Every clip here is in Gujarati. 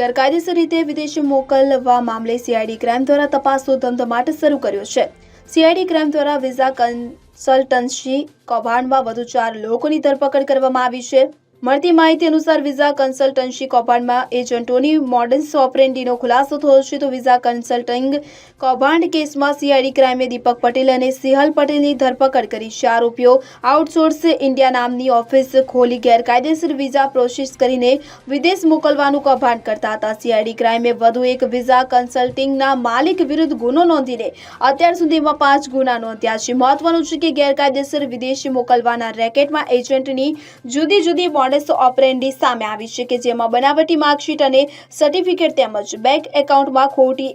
ગેરકાયદેસર રીતે વિદેશ મોકલવા મામલે સીઆઈડી ક્રાઇમ દ્વારા તપાસનો ધમધમાટ શરૂ કર્યો છે. સીઆઈડી ક્રાઇમ દ્વારા વિઝા કન્સલ્ટન્સી કૌભાંડમાં વધુ ચાર લોકોની ધરપકડ કરવામાં આવી છે. મળતી માહિતી અનુસાર વિઝા કન્સલ્ટન્સી કૌભાંડમાં એજન્ટોની મોડર્ન્સ ઓપરેન્ડીનો ખુલાસો થયો છે. તો વિઝા કન્સલ્ટિંગ કૌભાંડ કેસમાં સીઆઈડી ક્રાઇમે દીપક પટેલ અને સિહલ પટેલની ધરપકડ કરી છે. આરોપીઓ આઉટસોર્સ ઇન્ડિયા નામની ઓફિસ ખોલી ગેરકાયદેસર વિઝા પ્રોસેસ કરીને વિદેશ મોકલવાનું કૌભાંડ કરતા હતા. સીઆઈડી ક્રાઇમે વધુ એક વિઝા કન્સલ્ટિંગના માલિક વિરુદ્ધ ગુનો નોંધીને અત્યાર સુધીમાં પાંચ ગુના નોંધ્યા છે. મહત્વનું છે કે ગેરકાયદેસર વિદેશ મોકલવાના રેકેટમાં એજન્ટની જુદી જુદી મોડેસ ઓપરેન્ડી સામે આવી છે કે જેમાં બનાવટી માર્કશીટ અને સર્ટિફિકેટ તેમજ બેંક એકાઉન્ટમાં ખોટી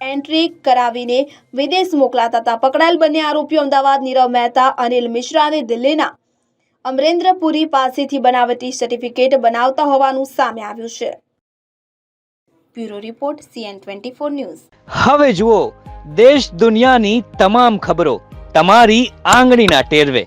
એન્ટ્રી કરાવીને વિદેશ મોકલાતા હતા. પકડાયેલ બંને આરોપીઓ અમદાવાદ નીરવ મહેતા, અનિલ મિશ્રા દિલ્હીના અમરેન્દ્રપુરી પાસેથી બનાવટી સર્ટિફિકેટ બનાવતા હોવાનું સામે આવ્યું છે. Bureau report, CN twenty four news. હવે જુઓ, દેશ દુનિયાની તમામ ખબરો તમારી આંગળીના ટેરવે.